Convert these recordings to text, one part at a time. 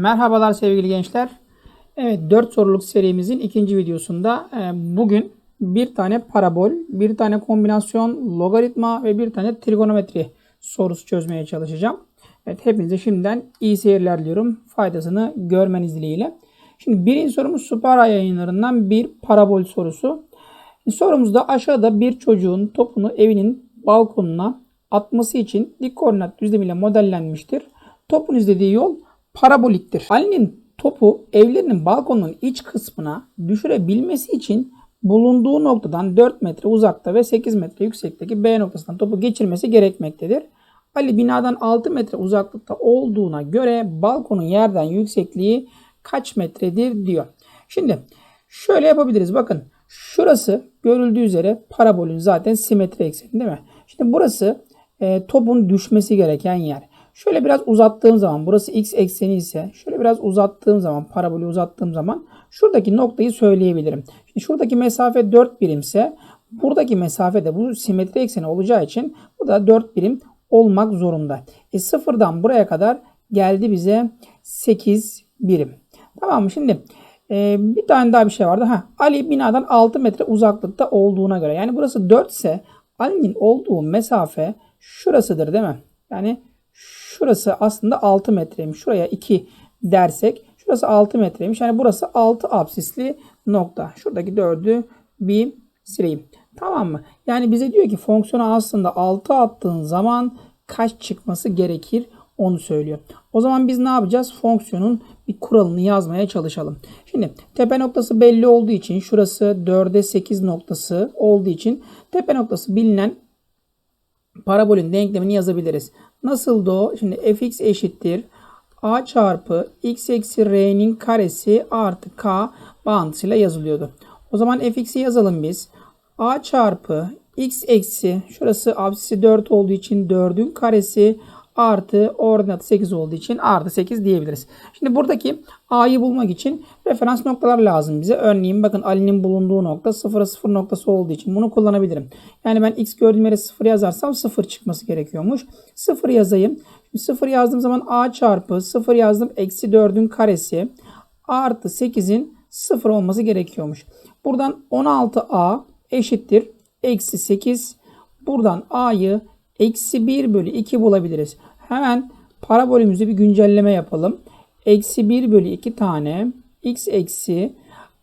Merhabalar sevgili gençler. Evet 4 soruluk serimizin ikinci videosunda e, bugün bir tane parabol, bir tane kombinasyon, logaritma ve bir tane trigonometri sorusu çözmeye çalışacağım. Evet hepinize şimdiden iyi seyirler diliyorum. Faydasını görmeniz dileğiyle. Şimdi birinci sorumuz Supera yayınlarından bir parabol sorusu. Sorumuzda aşağıda bir çocuğun topunu evinin balkonuna atması için dik koordinat düzlemiyle modellenmiştir. Topun izlediği yol paraboliktir. Ali'nin topu evlerinin balkonunun iç kısmına düşürebilmesi için bulunduğu noktadan 4 metre uzakta ve 8 metre yüksekteki B noktasından topu geçirmesi gerekmektedir. Ali binadan 6 metre uzaklıkta olduğuna göre balkonun yerden yüksekliği kaç metredir diyor. Şimdi şöyle yapabiliriz. Bakın şurası görüldüğü üzere parabolün zaten simetri ekseni değil mi? Şimdi burası e, topun düşmesi gereken yer. Şöyle biraz uzattığım zaman burası x ekseni ise şöyle biraz uzattığım zaman parabolü uzattığım zaman şuradaki noktayı söyleyebilirim. Şimdi şuradaki mesafe 4 birimse buradaki mesafe de bu simetri ekseni olacağı için bu da 4 birim olmak zorunda. E sıfırdan buraya kadar geldi bize 8 birim. Tamam mı? Şimdi e, bir tane daha bir şey vardı. Ha, Ali binadan 6 metre uzaklıkta olduğuna göre. Yani burası 4 ise Ali'nin olduğu mesafe şurasıdır değil mi? Yani şurası aslında 6 metreymiş. Şuraya 2 dersek şurası 6 metreymiş. Yani burası 6 absisli nokta. Şuradaki 4'ü bir sileyim. Tamam mı? Yani bize diyor ki fonksiyona aslında 6 attığın zaman kaç çıkması gerekir onu söylüyor. O zaman biz ne yapacağız? Fonksiyonun bir kuralını yazmaya çalışalım. Şimdi tepe noktası belli olduğu için şurası 4'e 8 noktası olduğu için tepe noktası bilinen parabolün denklemini yazabiliriz. Nasıldı o? Şimdi fx eşittir a çarpı x eksi r'nin karesi artı k bağıntısıyla yazılıyordu. O zaman fx'i yazalım biz. a çarpı x eksi şurası absisi 4 olduğu için 4'ün karesi ordinatı 8 olduğu için artı 8 diyebiliriz. Şimdi buradaki a'yı bulmak için referans noktalar lazım bize. Örneğin bakın Ali'nin bulunduğu nokta 0'a 0 noktası olduğu için bunu kullanabilirim. Yani ben x gördüğüm yere 0 yazarsam 0 çıkması gerekiyormuş. 0 yazayım. Şimdi 0 yazdığım zaman a çarpı 0 yazdım eksi 4'ün karesi artı 8'in 0 olması gerekiyormuş. Buradan 16a eşittir eksi 8. Buradan a'yı eksi 1 bölü 2 bulabiliriz. Hemen parabolümüzde bir güncelleme yapalım. Eksi 1 bölü 2 tane x eksi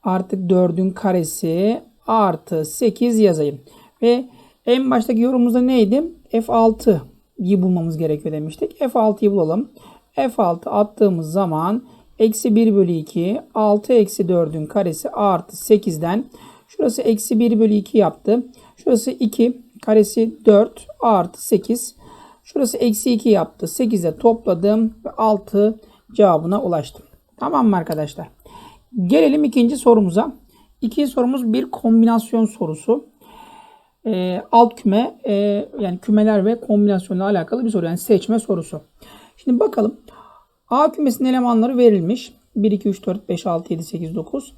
artık 4'ün karesi artı 8 yazayım. Ve en baştaki yorumumuzda neydi? F6'yı bulmamız gerekiyor demiştik. F6'yı bulalım. F6 attığımız zaman eksi 1 bölü 2 6 eksi 4'ün karesi artı 8'den şurası eksi 1 bölü 2 yaptı. Şurası 2 karesi 4 artı 8 Şurası eksi 2 yaptı. 8'e topladım ve 6 cevabına ulaştım. Tamam mı arkadaşlar? Gelelim ikinci sorumuza. İkinci sorumuz bir kombinasyon sorusu. Ee, alt küme e, yani kümeler ve kombinasyonla alakalı bir soru. Yani seçme sorusu. Şimdi bakalım. A kümesinin elemanları verilmiş. 1, 2, 3, 4, 5, 6, 7, 8, 9.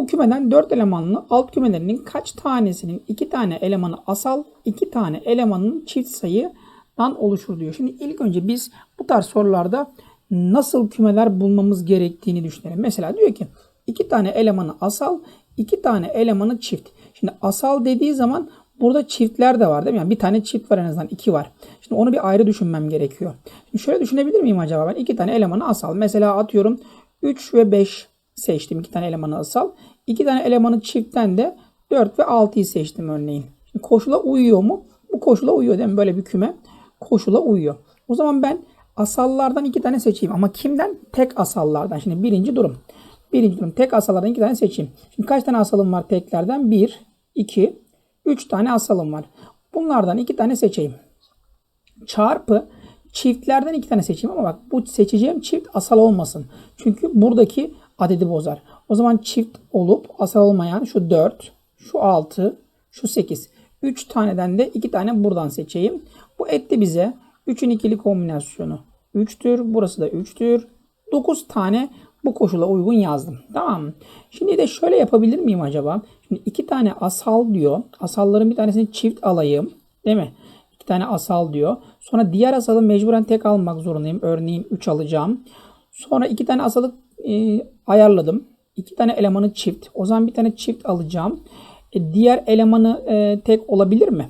Bu kümeden 4 elemanlı alt kümelerinin kaç tanesinin 2 tane elemanı asal, 2 tane elemanın çift sayı oluşur diyor. Şimdi ilk önce biz bu tarz sorularda nasıl kümeler bulmamız gerektiğini düşünelim. Mesela diyor ki iki tane elemanı asal, iki tane elemanı çift. Şimdi asal dediği zaman burada çiftler de var değil mi? Yani bir tane çift var en azından iki var. Şimdi onu bir ayrı düşünmem gerekiyor. Şimdi şöyle düşünebilir miyim acaba ben? iki tane elemanı asal. Mesela atıyorum 3 ve 5 seçtim iki tane elemanı asal. İki tane elemanı çiftten de 4 ve 6'yı seçtim örneğin. Şimdi koşula uyuyor mu? Bu koşula uyuyor değil mi? Böyle bir küme koşula uyuyor. O zaman ben asallardan iki tane seçeyim. Ama kimden? Tek asallardan. Şimdi birinci durum. Birinci durum. Tek asallardan iki tane seçeyim. Şimdi kaç tane asalım var teklerden? Bir, iki, üç tane asalım var. Bunlardan iki tane seçeyim. Çarpı çiftlerden iki tane seçeyim ama bak bu seçeceğim çift asal olmasın. Çünkü buradaki adedi bozar. O zaman çift olup asal olmayan şu 4, şu 6, şu 8. 3 taneden de 2 tane buradan seçeyim. Bu etti bize 3'ün ikili kombinasyonu 3'tür. Burası da 3'tür. 9 tane bu koşula uygun yazdım. Tamam? Şimdi de şöyle yapabilir miyim acaba? Şimdi iki tane asal diyor. Asalların bir tanesini çift alayım. Değil mi? İki tane asal diyor. Sonra diğer asalı mecburen tek almak zorundayım. Örneğin 3 alacağım. Sonra iki tane asalık e, ayarladım. İki tane elemanı çift. O zaman bir tane çift alacağım. E, diğer elemanı e, tek olabilir mi?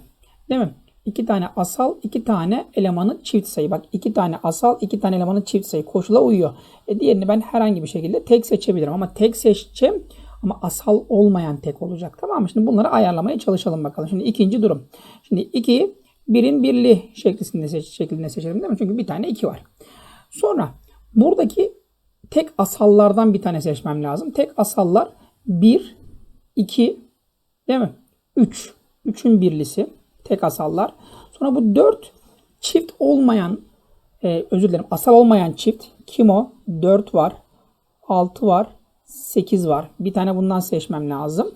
Değil mi? İki tane asal, iki tane elemanı çift sayı. Bak iki tane asal, iki tane elemanı çift sayı. Koşula uyuyor. E, diğerini ben herhangi bir şekilde tek seçebilirim. Ama tek seçeceğim ama asal olmayan tek olacak. Tamam mı? Şimdi bunları ayarlamaya çalışalım bakalım. Şimdi ikinci durum. Şimdi 2 birin birli şeklinde, seç, şeklinde seçelim değil mi? Çünkü bir tane 2 var. Sonra buradaki tek asallardan bir tane seçmem lazım. Tek asallar 1, 2, değil mi? 3. 3'ün birlisi. Tek asallar. Sonra bu 4 çift olmayan e, özür dilerim asal olmayan çift. Kim o? 4 var. 6 var. 8 var. Bir tane bundan seçmem lazım.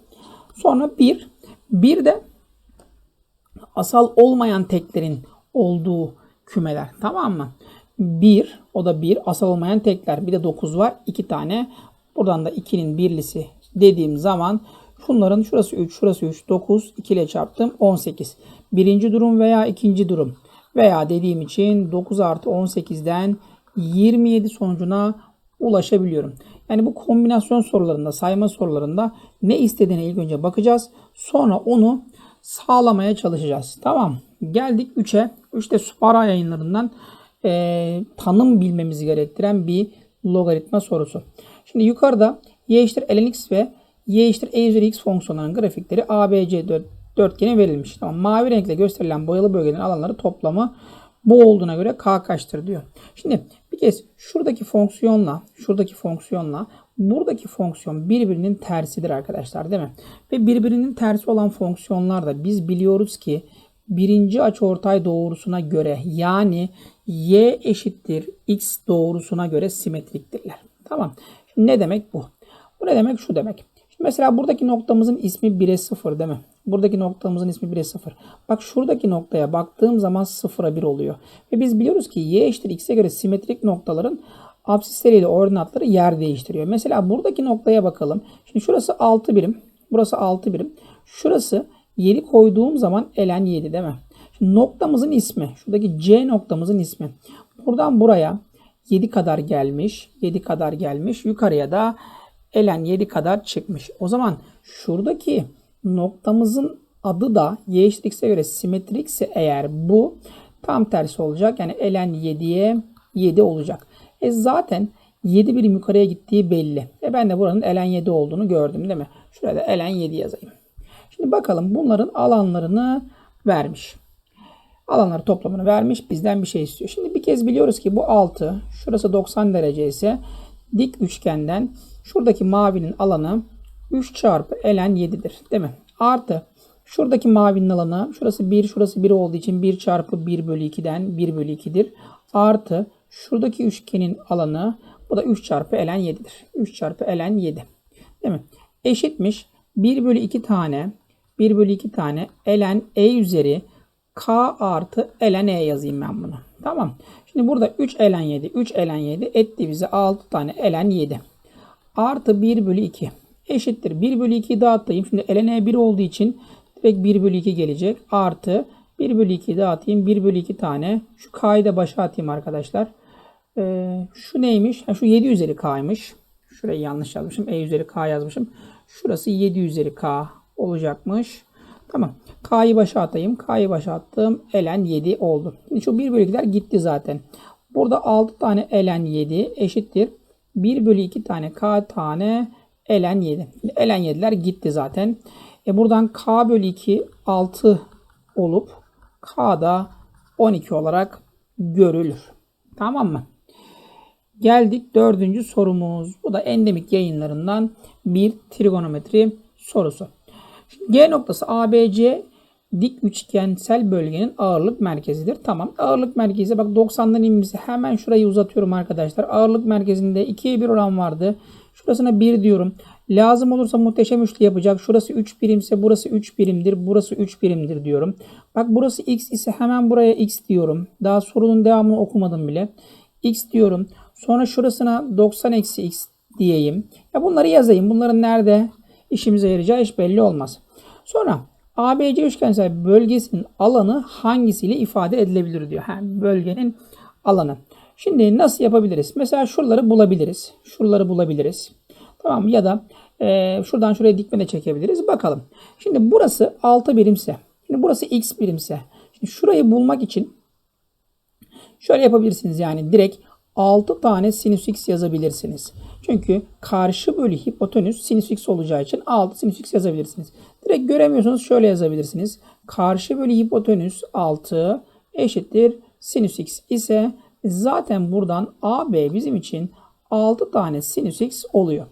Sonra 1. Bir de asal olmayan teklerin olduğu kümeler. Tamam mı? 1 o da 1 asal olmayan tekler. Bir de 9 var. 2 tane. Buradan da 2'nin birlisi dediğim zaman bunların şurası 3, şurası 3, 9, 2 ile çarptım 18. Birinci durum veya ikinci durum veya dediğim için 9 artı 18'den 27 sonucuna ulaşabiliyorum. Yani bu kombinasyon sorularında, sayma sorularında ne istediğine ilk önce bakacağız. Sonra onu sağlamaya çalışacağız. Tamam. Geldik 3'e. 3'te Supara yayınlarından e, tanım bilmemizi gerektiren bir logaritma sorusu. Şimdi yukarıda y eşittir ln x ve y eşittir e üzeri x fonksiyonlarının grafikleri ABC dörtgeni verilmiş. Tamam. Mavi renkle gösterilen boyalı bölgelerin alanları toplamı bu olduğuna göre k kaçtır diyor. Şimdi bir kez şuradaki fonksiyonla şuradaki fonksiyonla buradaki fonksiyon birbirinin tersidir arkadaşlar değil mi? Ve birbirinin tersi olan fonksiyonlar da biz biliyoruz ki birinci açıortay doğrusuna göre yani y eşittir x doğrusuna göre simetriktirler. Tamam. Şimdi ne demek bu? Bu ne demek? Şu demek. Şimdi mesela buradaki noktamızın ismi 1'e 0 değil mi? Buradaki noktamızın ismi 1'e 0. Bak şuradaki noktaya baktığım zaman 0'a 1 oluyor. Ve biz biliyoruz ki y eşittir x'e göre simetrik noktaların absisleriyle ordinatları yer değiştiriyor. Mesela buradaki noktaya bakalım. Şimdi şurası 6 birim. Burası 6 birim. Şurası 7 koyduğum zaman elen 7 değil mi? Şimdi noktamızın ismi. Şuradaki C noktamızın ismi. Buradan buraya 7 kadar gelmiş. 7 kadar gelmiş. Yukarıya da elen 7 kadar çıkmış. O zaman şuradaki noktamızın adı da y x'e göre simetrikse eğer bu tam tersi olacak. Yani elen 7'ye 7 olacak. E zaten 7 birim yukarıya gittiği belli. E ben de buranın elen 7 olduğunu gördüm değil mi? Şurada elen 7 yazayım. Şimdi bakalım bunların alanlarını vermiş. Alanları toplamını vermiş. Bizden bir şey istiyor. Şimdi bir kez biliyoruz ki bu 6. Şurası 90 derece ise dik üçgenden şuradaki mavinin alanı 3 çarpı elen 7'dir. Değil mi? Artı şuradaki mavinin alanı şurası 1 şurası 1 olduğu için 1 çarpı 1 bölü 2'den 1 bölü 2'dir. Artı şuradaki üçgenin alanı bu da 3 çarpı elen 7'dir. 3 çarpı elen 7. Değil mi? Eşitmiş 1 bölü 2 tane 1 bölü 2 tane elen e üzeri k artı elen e yazayım ben bunu. Tamam. Şimdi burada 3 elen 7 3 elen 7 etti bize 6 tane elen 7. Artı 1 bölü 2 eşittir. 1 bölü 2'yi dağıtayım. Şimdi ln e 1 olduğu için direkt 1 bölü 2 gelecek. Artı 1 bölü 2'yi dağıtayım. 1 bölü 2 tane. Şu k'yı da başa atayım arkadaşlar. Ee, şu neymiş? Ha, şu 7 üzeri k'ymış. Şurayı yanlış yazmışım. E üzeri k yazmışım. Şurası 7 üzeri k olacakmış. Tamam. K'yı başa atayım. K'yı başa attım. Ln 7 oldu. Şimdi şu 1 bölü 2'ler gitti zaten. Burada 6 tane ln 7 eşittir. 1 bölü 2 tane k tane ln 7. Şimdi ln 7'ler gitti zaten. E buradan k bölü 2 6 olup k da 12 olarak görülür. Tamam mı? Geldik dördüncü sorumuz. Bu da endemik yayınlarından bir trigonometri sorusu. G noktası ABC dik üçgensel bölgenin ağırlık merkezidir. Tamam. Ağırlık merkezi bak 90'dan inmişse hemen şurayı uzatıyorum arkadaşlar. Ağırlık merkezinde 2'ye 1 oran vardı. Şurasına 1 diyorum. Lazım olursa muhteşem üçlü yapacak. Şurası 3 birimse burası 3 birimdir. Burası 3 birimdir diyorum. Bak burası x ise hemen buraya x diyorum. Daha sorunun devamını okumadım bile. x diyorum. Sonra şurasına 90 eksi x diyeyim. Ya bunları yazayım. Bunların nerede işimize yarayacağı hiç belli olmaz. Sonra ABC üçgensel bölgesinin alanı hangisiyle ifade edilebilir diyor. Ha, bölgenin alanı. Şimdi nasıl yapabiliriz? Mesela şuraları bulabiliriz. Şuraları bulabiliriz. Tamam? Ya da e, şuradan şuraya dikme de çekebiliriz. Bakalım. Şimdi burası 6 birimse. Şimdi burası x birimse. Şimdi şurayı bulmak için şöyle yapabilirsiniz yani direkt 6 tane sinüs x yazabilirsiniz. Çünkü karşı bölü hipotenüs sinüs x olacağı için 6 sinüs x yazabilirsiniz. Direkt göremiyorsanız şöyle yazabilirsiniz. Karşı bölü hipotenüs 6 eşittir sinüs x ise zaten buradan AB bizim için 6 tane sinüs x oluyor.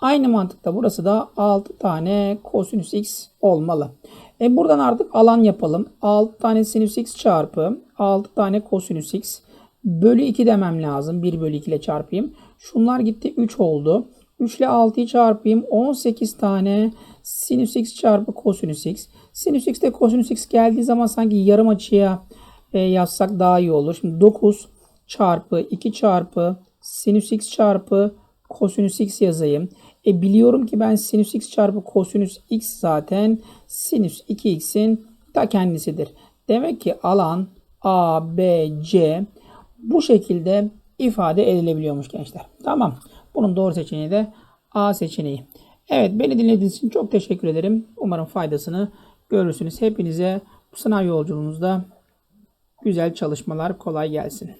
Aynı mantıkta burası da 6 tane kosinüs x olmalı. E buradan artık alan yapalım. 6 tane sinüs x çarpı 6 tane kosinüs x bölü 2 demem lazım. 1 bölü 2 ile çarpayım. Şunlar gitti 3 oldu. 3 ile 6'yı çarpayım. 18 tane sinüs x çarpı kosinüs x. Sinüs x de kosinüs x geldiği zaman sanki yarım açıya e, yazsak daha iyi olur. Şimdi 9 çarpı 2 çarpı sinüs x çarpı kosinüs x yazayım. E biliyorum ki ben sinüs x çarpı kosinüs x zaten sinüs 2x'in ta kendisidir. Demek ki alan A, B, C bu şekilde ifade edilebiliyormuş gençler. Tamam. Bunun doğru seçeneği de A seçeneği. Evet beni dinlediğiniz için çok teşekkür ederim. Umarım faydasını görürsünüz. Hepinize bu sınav yolculuğunuzda güzel çalışmalar kolay gelsin.